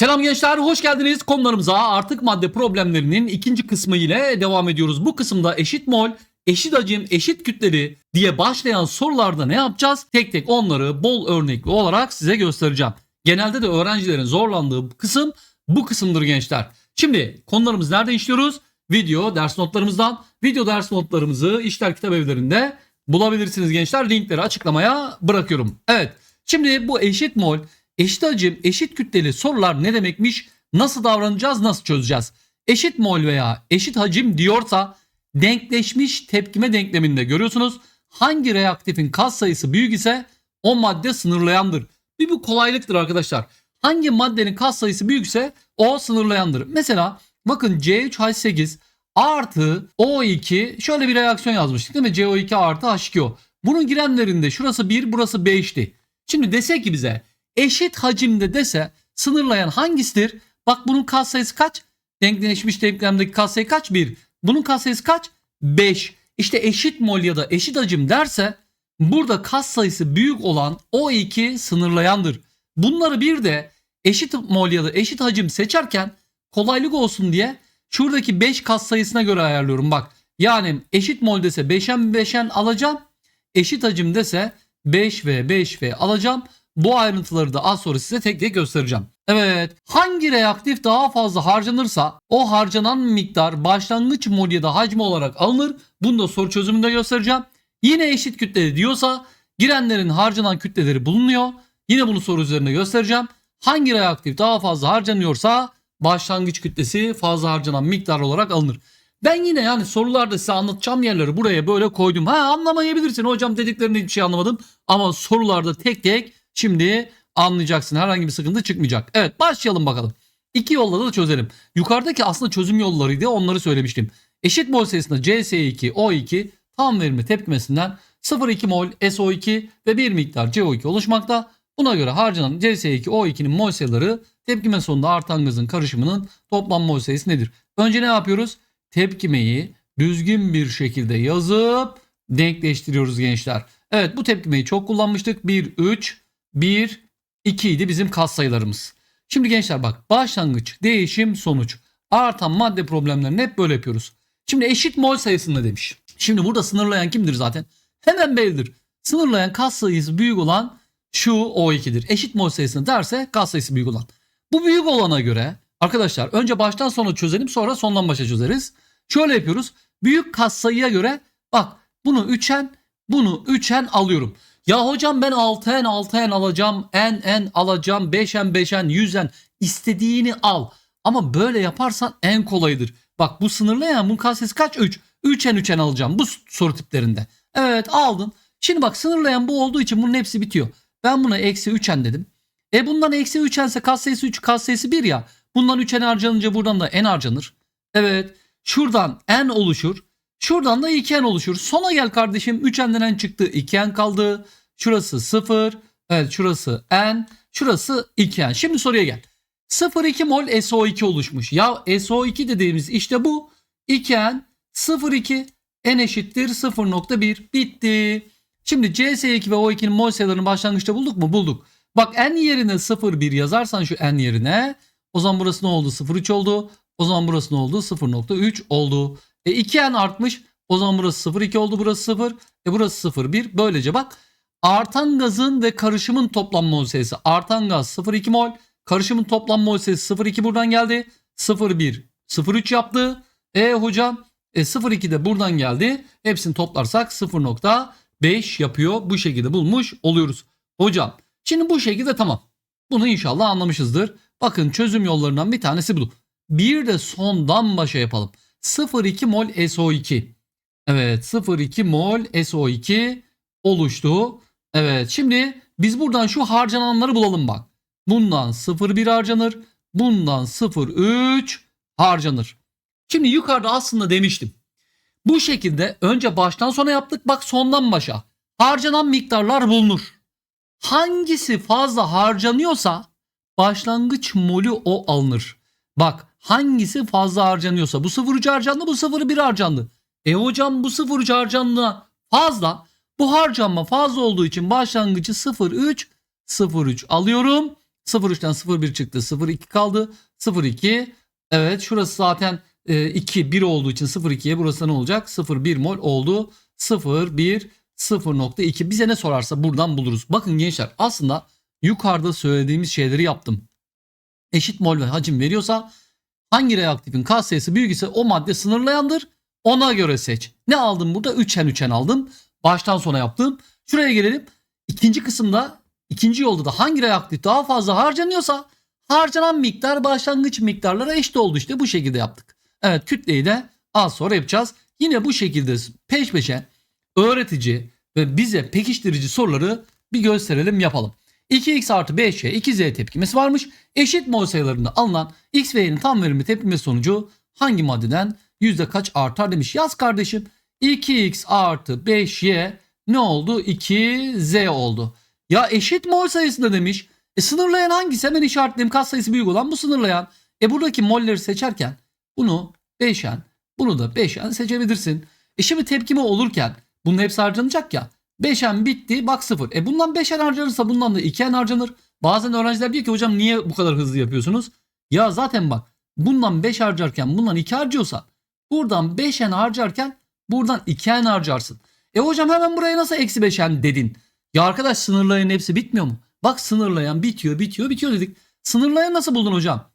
Selam gençler, hoş geldiniz. Konularımıza artık madde problemlerinin ikinci kısmı ile devam ediyoruz. Bu kısımda eşit mol, eşit hacim, eşit kütleli diye başlayan sorularda ne yapacağız? Tek tek onları bol örnekli olarak size göstereceğim. Genelde de öğrencilerin zorlandığı kısım bu kısımdır gençler. Şimdi konularımız nerede işliyoruz? Video ders notlarımızdan. Video ders notlarımızı işler kitap evlerinde bulabilirsiniz gençler. Linkleri açıklamaya bırakıyorum. Evet. Şimdi bu eşit mol, eşit hacim, eşit kütleli sorular ne demekmiş? Nasıl davranacağız, nasıl çözeceğiz? Eşit mol veya eşit hacim diyorsa denkleşmiş tepkime denkleminde görüyorsunuz. Hangi reaktifin kas sayısı büyük ise o madde sınırlayandır. Bir bu kolaylıktır arkadaşlar. Hangi maddenin kas sayısı büyükse o sınırlayandır. Mesela bakın C3H8 artı O2 şöyle bir reaksiyon yazmıştık değil mi? CO2 artı H2O. Bunun girenlerinde şurası 1 burası 5'ti. Şimdi desek ki bize eşit hacimde dese sınırlayan hangisidir? Bak bunun katsayısı kaç? Denkleşmiş denklemdeki katsayı kaç? 1. Bunun katsayısı kaç? 5. İşte eşit mol ya da eşit hacim derse burada katsayısı büyük olan O2 sınırlayandır. Bunları bir de eşit mol ya da eşit hacim seçerken kolaylık olsun diye şuradaki 5 katsayısına göre ayarlıyorum bak. Yani eşit mol dese 5'en 5'en alacağım. Eşit hacim dese 5 ve 5 ve alacağım. Bu ayrıntıları da az sonra size tek tek göstereceğim. Evet hangi reaktif daha fazla harcanırsa o harcanan miktar başlangıç mol ya da hacmi olarak alınır. Bunu da soru çözümünde göstereceğim. Yine eşit kütleli diyorsa girenlerin harcanan kütleleri bulunuyor. Yine bunu soru üzerinde göstereceğim. Hangi reaktif daha fazla harcanıyorsa başlangıç kütlesi fazla harcanan miktar olarak alınır. Ben yine yani sorularda size anlatacağım yerleri buraya böyle koydum. Ha anlamayabilirsin hocam dediklerinde hiçbir şey anlamadım. Ama sorularda tek tek şimdi anlayacaksın. Herhangi bir sıkıntı çıkmayacak. Evet başlayalım bakalım. İki yolla da çözelim. Yukarıdaki aslında çözüm yollarıydı onları söylemiştim. Eşit mol sayısında CS2, O2 tam verimi tepkimesinden 0,2 mol SO2 ve bir miktar CO2 oluşmakta. Buna göre harcanan CS2, O2'nin mol sayıları tepkime sonunda artan gazın karışımının toplam mol sayısı nedir? Önce ne yapıyoruz? Tepkimeyi düzgün bir şekilde yazıp denkleştiriyoruz gençler. Evet bu tepkimeyi çok kullanmıştık. 1, 3, 1, 2 idi bizim kas sayılarımız. Şimdi gençler bak başlangıç, değişim, sonuç. Artan madde problemlerini hep böyle yapıyoruz. Şimdi eşit mol sayısında demiş. Şimdi burada sınırlayan kimdir zaten? Hemen bellidir. Sınırlayan kas sayısı büyük olan şu O2'dir. Eşit mol sayısını derse kas sayısı büyük olan. Bu büyük olana göre arkadaşlar önce baştan sona çözelim sonra sondan başa çözeriz. Şöyle yapıyoruz. Büyük kas sayıya göre bak bunu 3'en bunu 3'en alıyorum. Ya hocam ben 6'en 6'en alacağım. En alacağım. 5'en 5'en 100'en istediğini al. Ama böyle yaparsan en kolayıdır. Bak bu sınırlayan bunun kasesi kaç? 3. 3'en 3'en alacağım bu soru tiplerinde. Evet aldın. Şimdi bak sınırlayan bu olduğu için bunun hepsi bitiyor. Ben buna eksi 3'en dedim. E bundan eksi 3'ense kas sayısı 3 kas sayısı 1 ya. Bundan 3'en harcanınca buradan da n harcanır. Evet şuradan n oluşur. Şuradan da 2n oluşur. Sona gel kardeşim 3n'den n çıktı 2n kaldı. Şurası 0. Evet şurası n. Şurası 2n. Şimdi soruya gel. 0,2 mol SO2 oluşmuş. Ya SO2 dediğimiz işte bu. 2n 0,2 n eşittir 0,1 bitti. Şimdi CS2 ve O2'nin mol sayılarını başlangıçta bulduk mu? Bulduk. Bak n yerine 0,1 yazarsan şu n yerine o zaman burası ne oldu? 0,3 oldu. O zaman burası ne oldu? 0,3 oldu. E 2n artmış. O zaman burası 0,2 oldu. Burası 0. E burası 0,1. Böylece bak artan gazın ve karışımın toplam mol sayısı. Artan gaz 0,2 mol. Karışımın toplam mol sayısı 0,2 buradan geldi. 0,1 0,3 yaptı. E hocam e 0,2 de buradan geldi. Hepsini toplarsak 0,5 yapıyor. Bu şekilde bulmuş oluyoruz. Hocam şimdi bu şekilde tamam. Bunu inşallah anlamışızdır. Bakın çözüm yollarından bir tanesi bu. Bir de sondan başa yapalım. 0,2 mol SO2. Evet 0,2 mol SO2 oluştu. Evet şimdi biz buradan şu harcananları bulalım bak. Bundan 0,1 harcanır. Bundan 0,3 harcanır. Şimdi yukarıda aslında demiştim. Bu şekilde önce baştan sona yaptık bak sondan başa. Harcanan miktarlar bulunur. Hangisi fazla harcanıyorsa başlangıç molü o alınır. Bak hangisi fazla harcanıyorsa bu 0,3 harcandı bu 0,1 harcandı. E hocam bu 0,3 harcandı fazla. Bu harcanma fazla olduğu için başlangıcı 0,3 0,3 alıyorum. 0.3'ten 0.1 çıktı. 0.2 kaldı. 0.2 evet şurası zaten e, 2 1 olduğu için 0.2'ye burası ne olacak? 0.1 mol oldu. 0.1 0.2 bize ne sorarsa buradan buluruz. Bakın gençler aslında yukarıda söylediğimiz şeyleri yaptım. Eşit mol ve hacim veriyorsa hangi reaktifin kat sayısı büyük ise o madde sınırlayandır. Ona göre seç. Ne aldım burada? 3'en 3'en aldım. Baştan sona yaptım. Şuraya gelelim. İkinci kısımda ikinci yolda da hangi reaktif daha fazla harcanıyorsa harcanan miktar başlangıç miktarlara eşit oldu işte bu şekilde yaptık. Evet kütleyi de az sonra yapacağız. Yine bu şekilde peş peşe öğretici ve bize pekiştirici soruları bir gösterelim yapalım. 2x artı 5y 2z tepkimesi varmış. Eşit mol sayılarında alınan x ve y'nin tam verimli tepkimesi sonucu hangi maddeden yüzde kaç artar demiş. Yaz kardeşim 2x artı 5y ne oldu? 2z oldu. Ya eşit mol sayısında demiş. E sınırlayan hangisi? Hemen işaretleyeyim. Kat sayısı büyük olan bu sınırlayan. E buradaki molleri seçerken bunu 5'en bunu da 5'en seçebilirsin. E şimdi tepkime olurken bunun hepsi harcanacak ya. 5'en bitti bak 0. E bundan 5'en harcanırsa bundan da 2'en harcanır. Bazen öğrenciler diyor ki hocam niye bu kadar hızlı yapıyorsunuz? Ya zaten bak bundan 5 harcarken bundan 2 harcıyorsan buradan 5'en harcarken buradan 2'en harcarsın. E hocam hemen buraya nasıl eksi 5'en dedin? Ya arkadaş sınırlayan hepsi bitmiyor mu? Bak sınırlayan bitiyor bitiyor bitiyor dedik. Sınırlayan nasıl buldun hocam?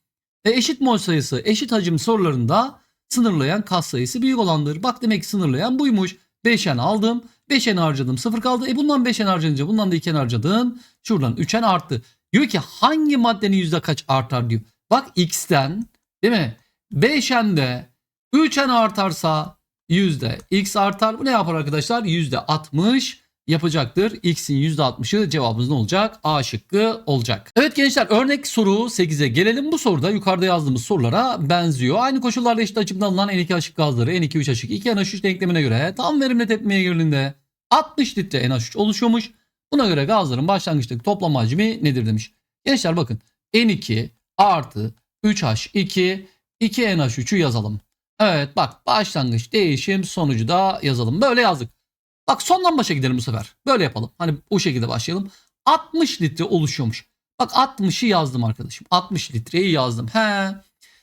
E eşit mol sayısı eşit hacim sorularında sınırlayan kas sayısı büyük olandır. Bak demek ki sınırlayan buymuş. 5'en aldım. 5'en harcadım 0 kaldı. E bundan 5'en harcanınca bundan da 2'en harcadın. Şuradan 3'en arttı. Diyor ki hangi maddenin yüzde kaç artar diyor. Bak x'ten değil mi? 5'en de 3'en artarsa yüzde x artar. Bu ne yapar arkadaşlar? Yüzde 60 yapacaktır. X'in %60'ı cevabımız ne olacak? A şıkkı olacak. Evet gençler örnek soru 8'e gelelim. Bu soruda yukarıda yazdığımız sorulara benziyor. Aynı koşullarla eşit açımdan alınan N2 aşık gazları N2 3 aşık 2 NH3 denklemine göre tam verimli tepkimeye girildiğinde 60 litre NH3 oluşuyormuş. Buna göre gazların başlangıçtaki toplam hacmi nedir demiş. Gençler bakın N2 artı 3H2 2 NH3'ü yazalım. Evet bak başlangıç değişim sonucu da yazalım. Böyle yazdık. Bak sondan başa gidelim bu sefer. Böyle yapalım. Hani bu şekilde başlayalım. 60 litre oluşuyormuş. Bak 60'ı yazdım arkadaşım. 60 litreyi yazdım. He.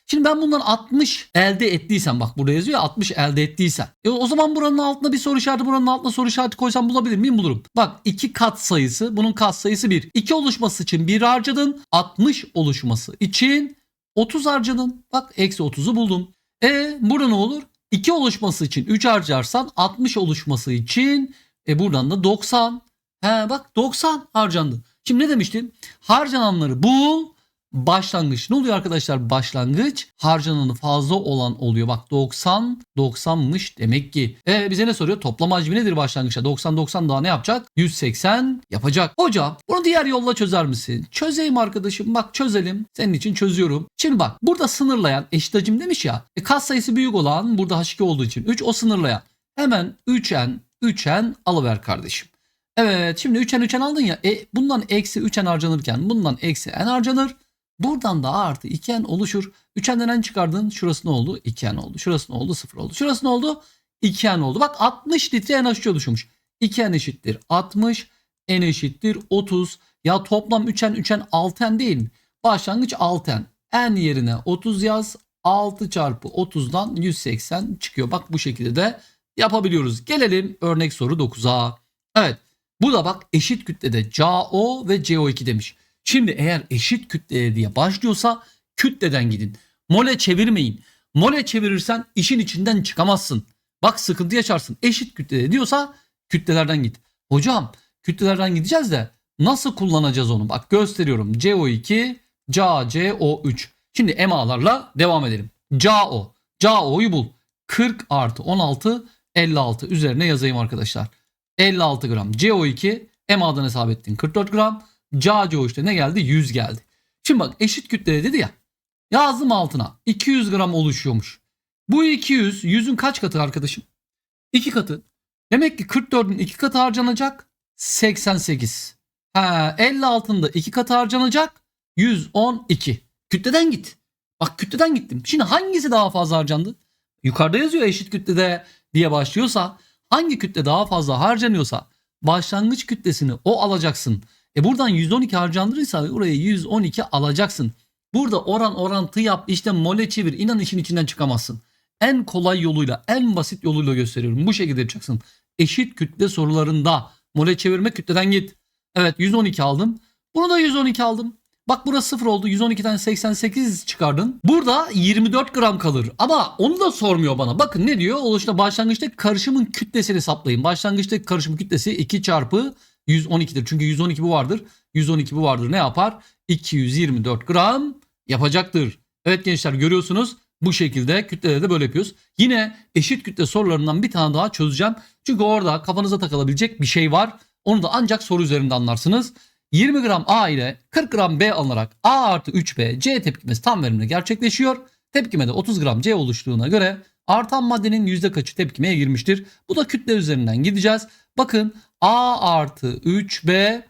Şimdi ben bundan 60 elde ettiysem bak burada yazıyor ya 60 elde ettiysen. E o zaman buranın altına bir soru işareti buranın altına soru işareti koysam bulabilir miyim? Bulurum. Bak iki kat sayısı bunun kat sayısı 1. 2 oluşması için 1 harcadın. 60 oluşması için 30 harcadın. Bak eksi 30'u buldum. E burada ne olur? 2 oluşması için 3 harcarsan 60 oluşması için e buradan da 90. He bak 90 harcandı. Şimdi ne demiştim? Harcananları bul. Başlangıç ne oluyor arkadaşlar? Başlangıç harcananı fazla olan oluyor. Bak 90 90'mış demek ki. E bize ne soruyor? Toplam hacmi nedir başlangıçta? 90 90 daha ne yapacak? 180 yapacak. Hocam bunu diğer yolla çözer misin? Çözeyim arkadaşım. Bak çözelim. Senin için çözüyorum. Şimdi bak burada sınırlayan eşit hacim demiş ya. E, kas sayısı büyük olan burada H2 olduğu için 3 o sınırlayan. Hemen 3'en 3'en alıver kardeşim. Evet şimdi 3'en 3'en aldın ya. E, bundan eksi 3'en harcanırken bundan eksi n harcanır. Buradan da artı 2n oluşur. 3n'den n çıkardın. Şurası ne oldu? 2n oldu. Şurası ne oldu? 0 oldu. Şurası ne oldu? 2n oldu. Bak 60 litre NH3 oluşmuş. 2n eşittir 60. n eşittir 30. Ya toplam 3n 3n 6n değil mi? Başlangıç 6n. n yerine 30 yaz. 6 çarpı 30'dan 180 çıkıyor. Bak bu şekilde de yapabiliyoruz. Gelelim örnek soru 9'a. Evet. Bu da bak eşit kütlede CaO ve CO2 demiş. Şimdi eğer eşit kütleye diye başlıyorsa kütleden gidin. Mole çevirmeyin. Mole çevirirsen işin içinden çıkamazsın. Bak sıkıntı yaşarsın. Eşit kütlede diyorsa kütlelerden git. Hocam kütlelerden gideceğiz de nasıl kullanacağız onu? Bak gösteriyorum. CO2, CaCO3. Şimdi EMA'larla devam edelim. CaO. CaO'yu bul. 40 artı 16 56 üzerine yazayım arkadaşlar. 56 gram CO2 EMA'dan hesap ettin 44 gram. CaCO işte ne geldi? 100 geldi. Şimdi bak eşit kütle dedi ya. Yazdım altına. 200 gram oluşuyormuş. Bu 200 100'ün kaç katı arkadaşım? 2 katı. Demek ki 44'ün 2 katı harcanacak. 88. Ha 56'ın da 2 katı harcanacak. 112. Kütleden git. Bak kütleden gittim. Şimdi hangisi daha fazla harcandı? Yukarıda yazıyor eşit kütlede diye başlıyorsa hangi kütle daha fazla harcanıyorsa başlangıç kütlesini o alacaksın. E buradan 112 harcandırırsa oraya 112 alacaksın. Burada oran orantı yap işte mole çevir inan işin içinden çıkamazsın. En kolay yoluyla en basit yoluyla gösteriyorum. Bu şekilde yapacaksın. Eşit kütle sorularında mole çevirme kütleden git. Evet 112 aldım. Bunu da 112 aldım. Bak burası 0 oldu. 112'den 88 çıkardın. Burada 24 gram kalır. Ama onu da sormuyor bana. Bakın ne diyor? Oluşta başlangıçta karışımın kütlesini hesaplayın. Başlangıçta karışım kütlesi 2 çarpı 112'dir. Çünkü 112 bu vardır. 112 bu vardır. Ne yapar? 224 gram yapacaktır. Evet gençler görüyorsunuz. Bu şekilde kütleleri de böyle yapıyoruz. Yine eşit kütle sorularından bir tane daha çözeceğim. Çünkü orada kafanıza takılabilecek bir şey var. Onu da ancak soru üzerinde anlarsınız. 20 gram A ile 40 gram B alınarak A artı 3B C tepkimesi tam verimle gerçekleşiyor. Tepkimede 30 gram C oluştuğuna göre artan maddenin yüzde kaçı tepkimeye girmiştir. Bu da kütle üzerinden gideceğiz. Bakın A artı 3B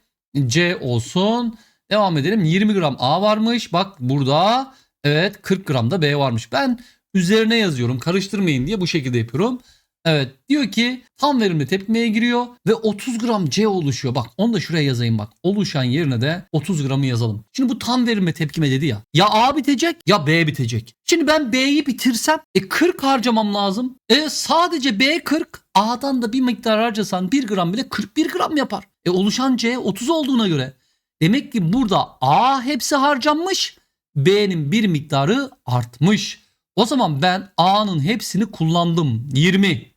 C olsun. Devam edelim. 20 gram A varmış. Bak burada evet 40 gram da B varmış. Ben üzerine yazıyorum karıştırmayın diye bu şekilde yapıyorum. Evet diyor ki tam verimli tepkimeye giriyor ve 30 gram C oluşuyor. Bak onu da şuraya yazayım bak. Oluşan yerine de 30 gramı yazalım. Şimdi bu tam verimli tepkime dedi ya. Ya A bitecek ya B bitecek. Şimdi ben B'yi bitirsem e 40 harcamam lazım. E sadece B 40. A'dan da bir miktar harcasan 1 gram bile 41 gram yapar. E oluşan C 30 olduğuna göre. Demek ki burada A hepsi harcanmış. B'nin bir miktarı artmış. O zaman ben A'nın hepsini kullandım. 20.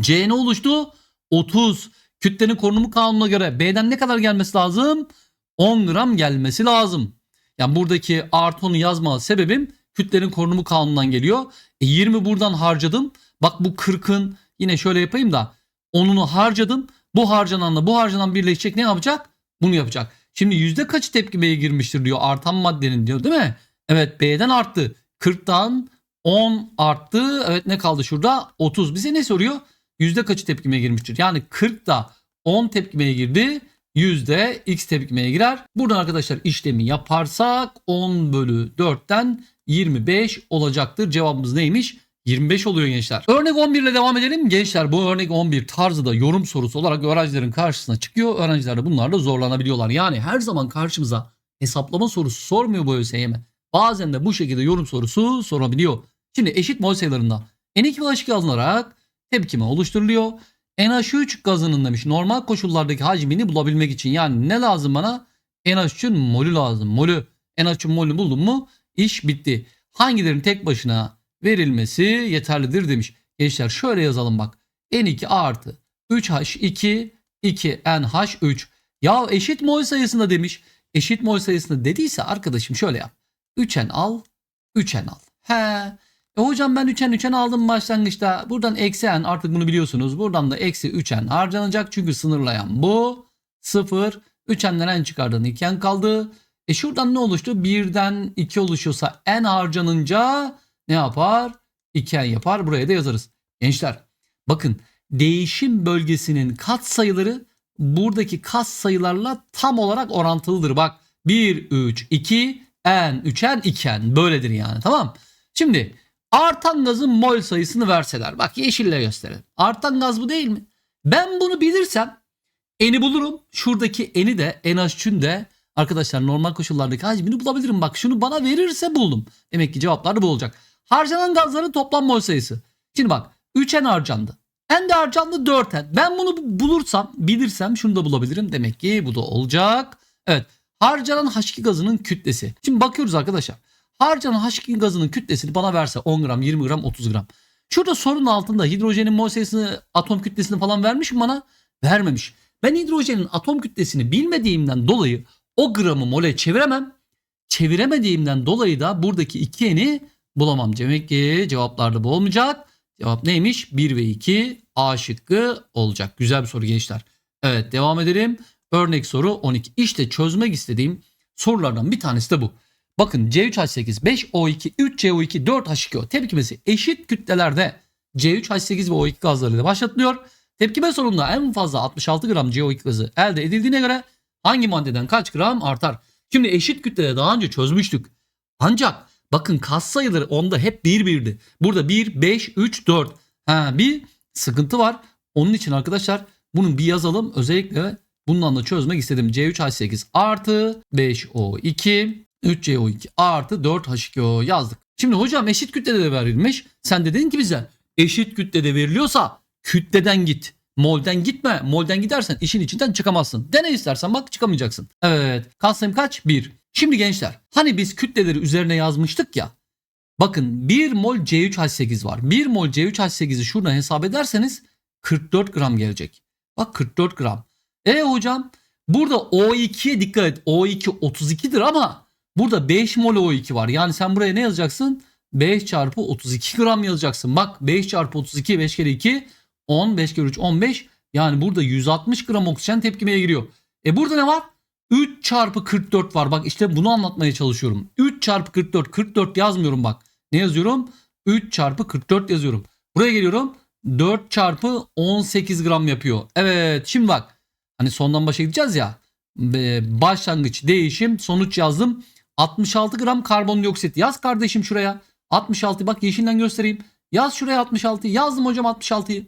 C ne oluştu? 30. Kütlenin korunumu kanununa göre B'den ne kadar gelmesi lazım? 10 gram gelmesi lazım. Yani buradaki artı 10'u yazma sebebim kütlenin korunumu kanunundan geliyor. E 20 buradan harcadım. Bak bu 40'ın yine şöyle yapayım da 10'unu harcadım. Bu harcananla bu harcanan birleşecek ne yapacak? Bunu yapacak. Şimdi yüzde kaçı tepkimeye girmiştir diyor artan maddenin diyor değil mi? Evet B'den arttı. 40'tan 10 arttı. Evet ne kaldı şurada? 30. Bize ne soruyor? Yüzde kaçı tepkimeye girmiştir? Yani 40'da 10 tepkimeye girdi. Yüzde x tepkimeye girer. Buradan arkadaşlar işlemi yaparsak 10 bölü 4'ten 25 olacaktır. Cevabımız neymiş? 25 oluyor gençler. Örnek 11 ile devam edelim. Gençler bu örnek 11 tarzı da yorum sorusu olarak öğrencilerin karşısına çıkıyor. Öğrenciler de bunlarla zorlanabiliyorlar. Yani her zaman karşımıza hesaplama sorusu sormuyor bu ÖSYM. Bazen de bu şekilde yorum sorusu sorabiliyor. Şimdi eşit mol sayılarında N2 ve H2 alınarak tepkime oluşturuluyor. NH3 gazının demiş normal koşullardaki hacmini bulabilmek için yani ne lazım bana? NH3'ün molü lazım. Molü. NH3'ün molü buldum mu iş bitti. Hangilerinin tek başına verilmesi yeterlidir demiş. Gençler şöyle yazalım bak. N2 artı 3H2 2NH3. Ya eşit mol sayısında demiş. Eşit mol sayısında dediyse arkadaşım şöyle yap. 3N al 3N al. He. E hocam ben 3N 3N aldım başlangıçta. Buradan eksi N artık bunu biliyorsunuz. Buradan da eksi 3N harcanacak. Çünkü sınırlayan bu. 0. 3N'den N çıkardığın 2N kaldı. E şuradan ne oluştu? 1'den 2 oluşuyorsa N harcanınca ne yapar? 2N yapar. Buraya da yazarız. Gençler bakın değişim bölgesinin kat sayıları buradaki kat sayılarla tam olarak orantılıdır. Bak 1, 3, 2, N, 3N, 2N böyledir yani tamam. Şimdi artan gazın mol sayısını verseler. Bak yeşille gösterelim. Artan gaz bu değil mi? Ben bunu bilirsem N'i bulurum. Şuradaki N'i de NH3'ün de arkadaşlar normal koşullardaki hacmini bulabilirim. Bak şunu bana verirse buldum. Demek ki cevaplar bu olacak. Harcanan gazların toplam mol sayısı. Şimdi bak 3N harcandı. N de harcandı 4N. Ben bunu bulursam, bilirsem şunu da bulabilirim. Demek ki bu da olacak. Evet. Harcanan H2 gazının kütlesi. Şimdi bakıyoruz arkadaşlar. Harcanan H2 gazının kütlesini bana verse 10 gram, 20 gram, 30 gram. Şurada sorunun altında hidrojenin mol sayısını, atom kütlesini falan vermiş mi bana? Vermemiş. Ben hidrojenin atom kütlesini bilmediğimden dolayı o gramı mole çeviremem. Çeviremediğimden dolayı da buradaki 2'ni bulamam. Demek ki cevaplarda bu olmayacak. Cevap neymiş? 1 ve 2 A şıkkı olacak. Güzel bir soru gençler. Evet devam edelim. Örnek soru 12. İşte çözmek istediğim sorulardan bir tanesi de bu. Bakın C3H8, 5O2, 3CO2, 4H2O tepkimesi eşit kütlelerde C3H8 ve O2 gazlarıyla başlatılıyor. Tepkime sonunda en fazla 66 gram CO2 gazı elde edildiğine göre hangi maddeden kaç gram artar? Şimdi eşit kütlede daha önce çözmüştük. Ancak bakın kas sayıları onda hep 1 birdi. Burada 1, 5, 3, 4. Ha, bir sıkıntı var. Onun için arkadaşlar bunu bir yazalım. Özellikle Bundan da çözmek istedim. C3H8 artı 5O2 3CO2 artı 4H2O yazdık. Şimdi hocam eşit kütlede de verilmiş. Sen de dedin ki bize eşit kütlede veriliyorsa kütleden git. Molden gitme. Molden gidersen işin içinden çıkamazsın. Dene istersen bak çıkamayacaksın. Evet. Katsayım kaç? 1. Şimdi gençler hani biz kütleleri üzerine yazmıştık ya. Bakın 1 mol C3H8 var. 1 mol C3H8'i şuradan hesap ederseniz 44 gram gelecek. Bak 44 gram. E hocam burada O2'ye dikkat et. O2 32'dir ama burada 5 mol O2 var. Yani sen buraya ne yazacaksın? 5 çarpı 32 gram yazacaksın. Bak 5 çarpı 32 5 kere 2 10 5 kere 3 15. Yani burada 160 gram oksijen tepkimeye giriyor. E burada ne var? 3 çarpı 44 var. Bak işte bunu anlatmaya çalışıyorum. 3 çarpı 44. 44 yazmıyorum bak. Ne yazıyorum? 3 çarpı 44 yazıyorum. Buraya geliyorum. 4 çarpı 18 gram yapıyor. Evet şimdi bak. Hani sondan başa gideceğiz ya. Başlangıç değişim sonuç yazdım. 66 gram karbondioksit yaz kardeşim şuraya. 66 bak yeşilden göstereyim. Yaz şuraya 66 yazdım hocam 66'yı.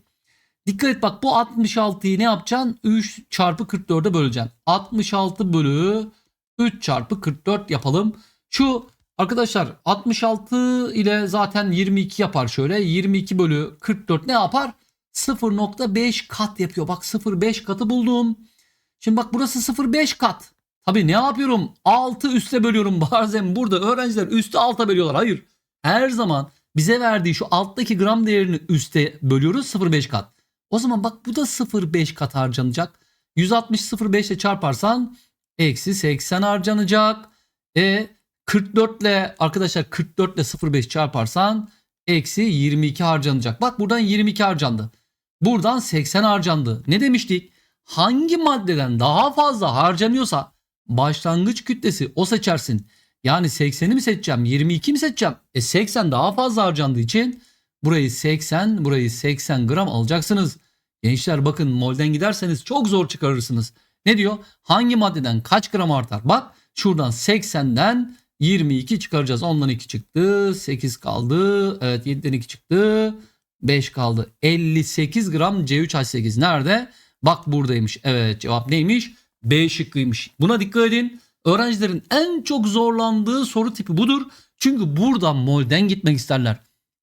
Dikkat et bak bu 66'yı ne yapacaksın? 3 çarpı 44'e böleceksin. 66 bölü 3 çarpı 44 yapalım. Şu arkadaşlar 66 ile zaten 22 yapar şöyle. 22 bölü 44 ne yapar? 0.5 kat yapıyor. Bak 0.5 katı buldum. Şimdi bak burası 0.5 kat. Tabii ne yapıyorum? 6 üste bölüyorum. Bazen burada öğrenciler üste alta bölüyorlar. Hayır. Her zaman bize verdiği şu alttaki gram değerini üste bölüyoruz 0.5 kat. O zaman bak bu da 0.5 kat harcanacak. 160 0.5 ile çarparsan eksi 80 harcanacak. E 44 ile arkadaşlar 44 ile 0.5 çarparsan eksi 22 harcanacak. Bak buradan 22 harcandı. Buradan 80 harcandı. Ne demiştik? Hangi maddeden daha fazla harcanıyorsa başlangıç kütlesi o seçersin. Yani 80'i mi seçeceğim 22 mi seçeceğim? E 80 daha fazla harcandığı için burayı 80 burayı 80 gram alacaksınız. Gençler bakın molden giderseniz çok zor çıkarırsınız. Ne diyor? Hangi maddeden kaç gram artar? Bak şuradan 80'den 22 çıkaracağız. Ondan 2 çıktı. 8 kaldı. Evet 7'den 2 çıktı. 5 kaldı. 58 gram C3H8 nerede? Bak buradaymış. Evet cevap neymiş? B şıkkıymış. Buna dikkat edin. Öğrencilerin en çok zorlandığı soru tipi budur. Çünkü buradan molden gitmek isterler.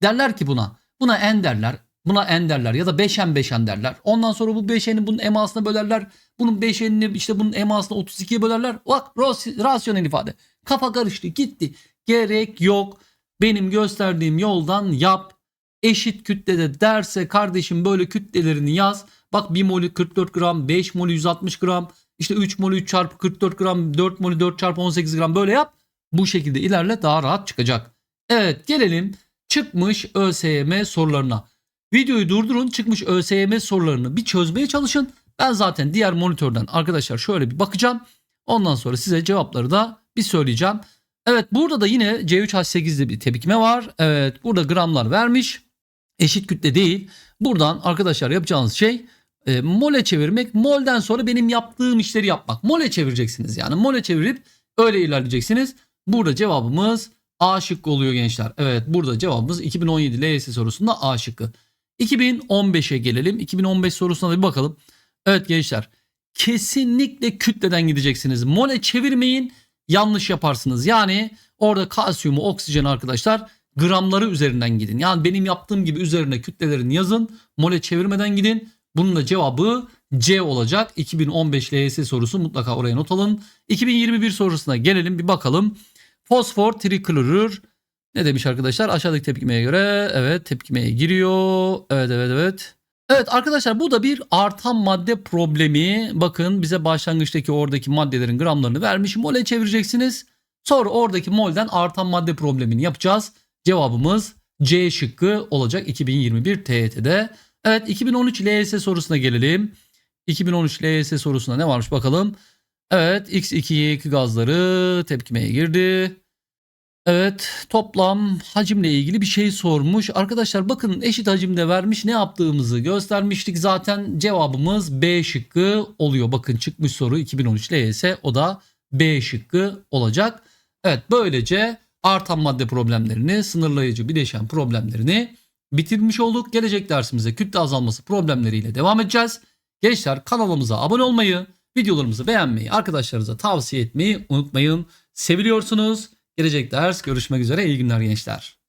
Derler ki buna. Buna en derler. Buna en derler ya da beşen beşen derler. Ondan sonra bu beşeni bunun emasına bölerler. Bunun beşenini işte bunun emasına 32'ye bölerler. Bak ras- rasyonel ifade. Kafa karıştı gitti. Gerek yok. Benim gösterdiğim yoldan yap. Eşit kütlede derse kardeşim böyle kütlelerini yaz. Bak 1 molü 44 gram, 5 molü 160 gram, işte 3 molü 3 çarpı 44 gram, 4 molü 4 çarpı 18 gram böyle yap. Bu şekilde ilerle daha rahat çıkacak. Evet gelelim çıkmış ÖSYM sorularına. Videoyu durdurun çıkmış ÖSYM sorularını bir çözmeye çalışın. Ben zaten diğer monitörden arkadaşlar şöyle bir bakacağım. Ondan sonra size cevapları da bir söyleyeceğim. Evet burada da yine C3H8'de bir tepkime var. Evet burada gramlar vermiş. Eşit kütle değil. Buradan arkadaşlar yapacağınız şey e, mole çevirmek. Molden sonra benim yaptığım işleri yapmak. Mole çevireceksiniz yani. Mole çevirip öyle ilerleyeceksiniz. Burada cevabımız A şıkkı oluyor gençler. Evet burada cevabımız 2017 LYS sorusunda A şıkkı. 2015'e gelelim. 2015 sorusuna da bir bakalım. Evet gençler kesinlikle kütleden gideceksiniz. Mole çevirmeyin yanlış yaparsınız. Yani orada kalsiyumu, oksijen arkadaşlar gramları üzerinden gidin. Yani benim yaptığım gibi üzerine kütlelerini yazın. Mole çevirmeden gidin. Bunun da cevabı C olacak. 2015 LYS sorusu mutlaka oraya not alın. 2021 sorusuna gelelim bir bakalım. Fosfor triklorür ne demiş arkadaşlar? Aşağıdaki tepkimeye göre evet tepkimeye giriyor. Evet evet evet. Evet arkadaşlar bu da bir artan madde problemi. Bakın bize başlangıçtaki oradaki maddelerin gramlarını vermiş. Mole çevireceksiniz. Sonra oradaki molden artan madde problemini yapacağız. Cevabımız C şıkkı olacak 2021 TYT'de. Evet 2013 LYS sorusuna gelelim. 2013 LYS sorusuna ne varmış bakalım. Evet X2Y2 gazları tepkimeye girdi. Evet toplam hacimle ilgili bir şey sormuş. Arkadaşlar bakın eşit hacimde vermiş ne yaptığımızı göstermiştik. Zaten cevabımız B şıkkı oluyor. Bakın çıkmış soru 2013 LYS o da B şıkkı olacak. Evet böylece artan madde problemlerini, sınırlayıcı bileşen problemlerini bitirmiş olduk. Gelecek dersimize kütle azalması problemleriyle devam edeceğiz. Gençler kanalımıza abone olmayı, Videolarımızı beğenmeyi, arkadaşlarınıza tavsiye etmeyi unutmayın. Seviliyorsunuz. Gelecek ders görüşmek üzere. İyi günler gençler.